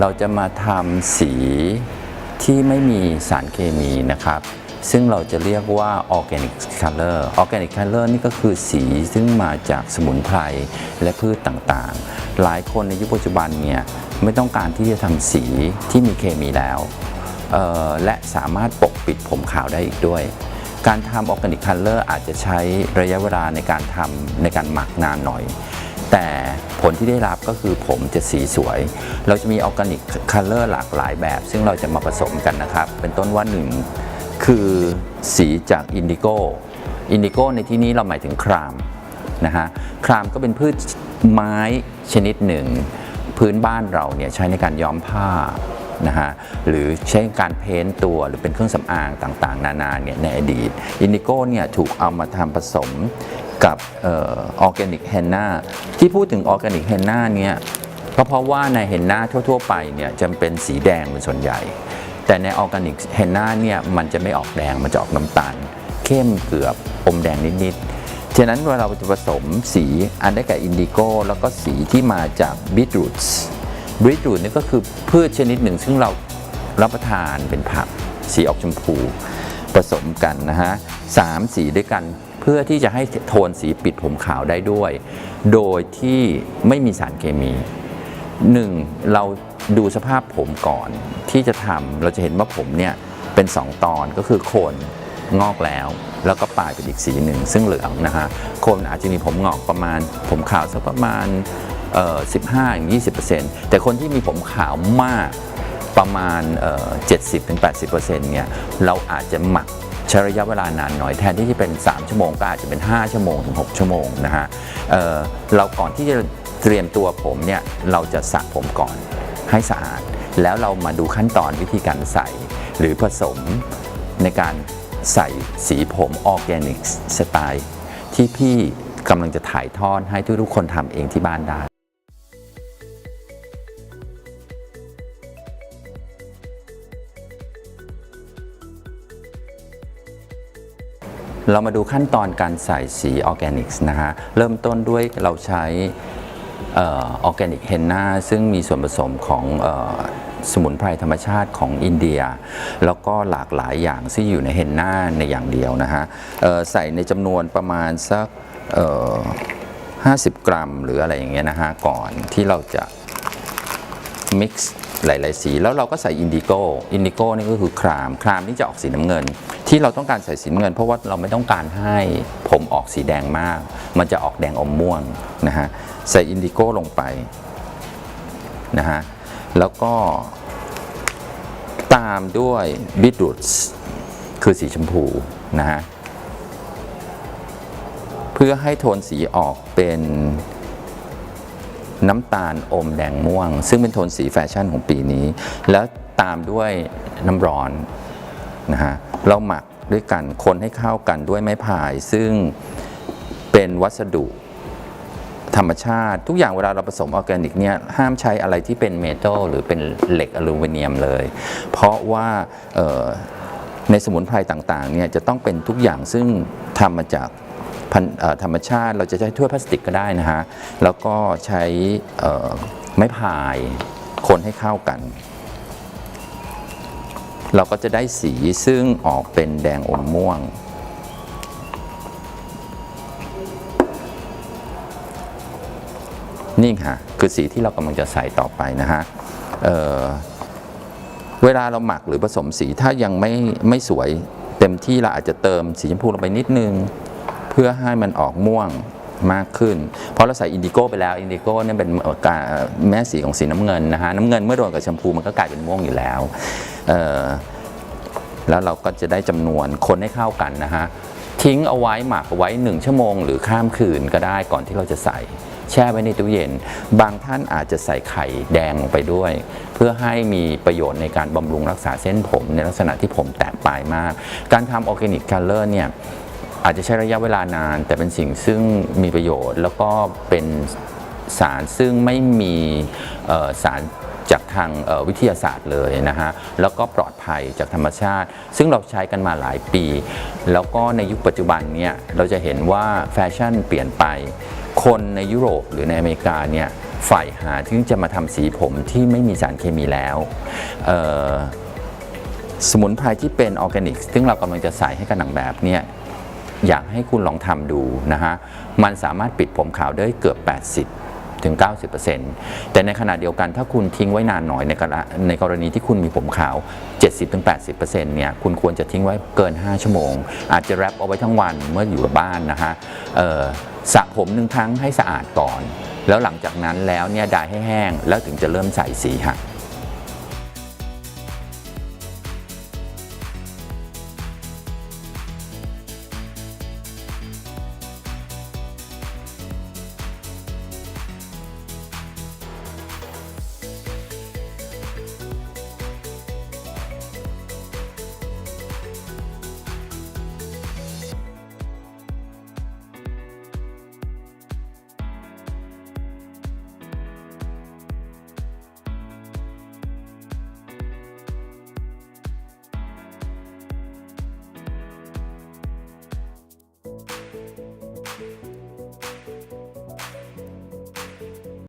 เราจะมาทำสีที่ไม่มีสารเคมีนะครับ ซึ่งเราจะเรียกว่า organic color organic color นี่ก็คือสีซึ่งมาจากสมุนไพรและพืชต่างๆ หลายคนในยุคปัจจุบันเนี่ยไม่ต้องการที่จะทำสีที่มีเคมีแล้วและสามารถปกปิดผมขาวได้อีกด้วย การทำออร์แกนิกคัลเลอร์อาจจะใช้ระยะเวลาในการทำในการหมักนานหน่อย แต่ผลที่ได้รับก็คือผมจะสีสวย เราจะมีออร์แกนิกคัลเลอร์หลากหลายแบบ ซึ่งเราจะมาผสมกันนะครับ เป็นต้นว่าหนึ่งคือสีจากอินดิโกอินดิโกในที่นี้เราหมายถึงครามนะฮะครามก็เป็นพืชไม้ชนิดหนึ่ง พื้นบ้านเราเนี่ยใช้ในการย้อมผ้านะฮะหรือใช้การเพ้นตัวหรือเป็นเครื่องสำอางต่างๆ นานาเนี่ยในอดีตอินดิโกเนี่ยถูกเอามาทำผสม กับออร์แกนิกเฮนนาที่พูดถึงออร์แกนิกเฮนนาเนี่ยก็เพราะว่าในเฮนนาทั่ว ๆ ไปเนี่ยจะเป็นสีแดงเป็นส่วนใหญ่ แต่ในออร์แกนิกเฮนนาเนี่ยมันจะไม่ออกแดงมันจะออกน้ำตาล เข้มเกือบอมแดงนิดๆฉะนั้นเวลาเราจะผสมสีอันได้แก่อินดิโกแล้วก็สีที่มาจากบีทรูทบีทรูทนี่ก็คือพืชชนิดหนึ่ง ซึ่งเรารับประทานเป็นผักสีออกชมพูผสมกันนะฮะสามสีด้วยกัน พื่อที่จะให้โทนสีปิดผมขาวได้ด้วย โดยที่ไม่มีสารเคมีหนึ่งเราดูสภาพผมก่อนที่จะทำเราจะเห็นว่าผมเนี่ยเป็น 2 ตอนก็คือโคนงอกแล้ว แล้วก็ปลายเป็นอีกสีหนึ่งซึ่งเหลืองนะฮะโคนอาจจะมีผมงอกประมาณ ผมขาวสักประมาณเอ่อ15-20%แต่คนที่มีผมขาวมากประมาณเอ่อ70-80%เนี่ยเราอาจจะหมัก ใช้ระยะเวลานานหน่อยแทนที่จะเป็น 3 ชั่วโมงก็อาจจะเป็น 5 ชั่วโมงถึง 6 ชั่วโมงนะฮะเเราก่อนที่จะเตรียมตัวผมเนี่ยเราจะสระผมก่อนให้สะอาด แล้วเรามาดูขั้นตอนวิธีการใส่ หรือผสมในการใส่สีผมออร์แกนิกสไตล์ที่พี่กำลังจะถ่ายทอดให้ทุกๆคนทำเองที่บ้านได้ เรามาดูขั้นตอนการใส่สีออร์แกนิกส์นะฮะเริ่มต้นด้วยเราใช้ออร์แกนิกเฮนนาซึ่งมีส่วนผสมของสมุนไพรธรรมชาติของอินเดีย แล้วก็หลากหลายอย่างที่อยู่ในเฮนนาในอย่างเดียวนะฮะใส่ในจำนวนประมาณสัก 50 กรัม หรืออะไรอย่างเงี้ยนะฮะก่อนที่เราจะมิกซ์หลาย ๆ สี แล้วเราก็ใส่อินดิโกอินดิโกนี่ก็คือคราม ครามนี่จะออกสีน้ำเงิน ที่เราต้องการใส่สีเงิน เพราะว่าเราไม่ต้องการให้ผมออกสีแดงมาก มันจะออกแดงอมม่วงนะฮะใส่อินดิโก้ลงไปนะฮะแล้วก็ตามด้วยบิทรูทคือสีชมพูนะฮะเพื่อให้โทนสีออกเป็นน้ำตาลอมแดงม่วง ซึ่งเป็นโทนสีแฟชั่นของปีนี้ แล้วตามด้วยน้ำร้อน นะฮะเราหมักด้วยกันคนให้เข้ากันด้วยไม้พายซึ่งเป็นวัสดุธรรมชาติ ทุกอย่างเวลาเราผสมออร์แกนิกเนี่ยห้ามใช้อะไรที่เป็นเมทัลหรือเป็นเหล็กอลูมิเนียมเลย เพราะว่าในสมุนไพรต่างๆเนี่ยจะต้องเป็นทุกอย่างซึ่งทำมาจากธรรมชาติ เราจะใช้ถ้วยพลาสติกก็ได้นะฮะ แล้วก็ใช้ไม้พายคนให้เข้ากัน เราก็จะได้สีซึ่งออกเป็นแดงอมม่วง นี่ค่ะ คือสีที่เรากำลังจะใส่ต่อไปนะฮะเเวลาเราหมักหรือผสมสีถ้ายังไม่ไม่สวยเต็มที่เราอาจจะเติมสีชมพูลงไปนิดนึง เพื่อให้มันออกม่วงมากขึ้น เพราะเราใส่อินดิโก้ไปแล้ว อินดิโก้เนี่ยเป็นแม่สีของสีน้ำเงินนะฮะ น้ำเงินเมื่อโดนกับชมพูมันก็กลายเป็นม่วงอยู่แล้ว แล้วเราก็จะได้จำนวนคนให้เข้ากันนะฮะทิ้งเอาไว้หมักเอาไว้ 1 ชั่วโมง หรือข้ามคืนก็ได้ก่อนที่เราจะใส่ แช่ไว้ในตู้เย็น บางท่านอาจจะใส่ไข่แดงลงไปด้วย เพื่อให้มีประโยชน์ในการบำรุงรักษาเส้นผมในลักษณะที่ผมแตกปลายมาก การทำออร์แกนิกคัลเลอร์เนี่ยอาจจะใช้ระยะเวลานาน แต่เป็นสิ่งซึ่งมีประโยชน์แล้วก็เป็นสารซึ่งไม่มีสาร จากทางวิทยาศาสตร์เลยนะฮะแล้วก็ปลอดภัยจากธรรมชาติ ซึ่งเราใช้กันมาหลายปี แล้วก็ในยุคปัจจุบันเนี่ยเราจะเห็นว่าแฟชั่นเปลี่ยนไป คนในยุโรปหรือในอเมริกาเนี่ยใฝ่หาที่จะมาทำสีผมที่ไม่มีสารเคมีแล้วสมุนไพรที่เป็นออร์แกนิกซึ่งเรากำลังจะใส่ให้กับหนังแบบเนี่ยอยากให้คุณลองทำดูนะฮะมันสามารถปิดผมขาวได้เกือบ 80 ถึง 90%แต่ในขณะเดียวกันถ้าคุณทิ้งไว้นานหน่อยในกรณในกรณีที่คุณมีผมขาว 70-80%เนี่ยคุณควรจะทิ้งไว้เกิน 5 ชั่วโมง อาจจะแรปเอาไว้ทั้งวันเมื่ออยู่กับบ้านนะฮะสระผมหนึ่งครั้งให้สะอาดก่อน แล้วหลังจากนั้นแล้วเนี่ยดายให้แห้งแล้วถึงจะเริ่มใส่สีฮะ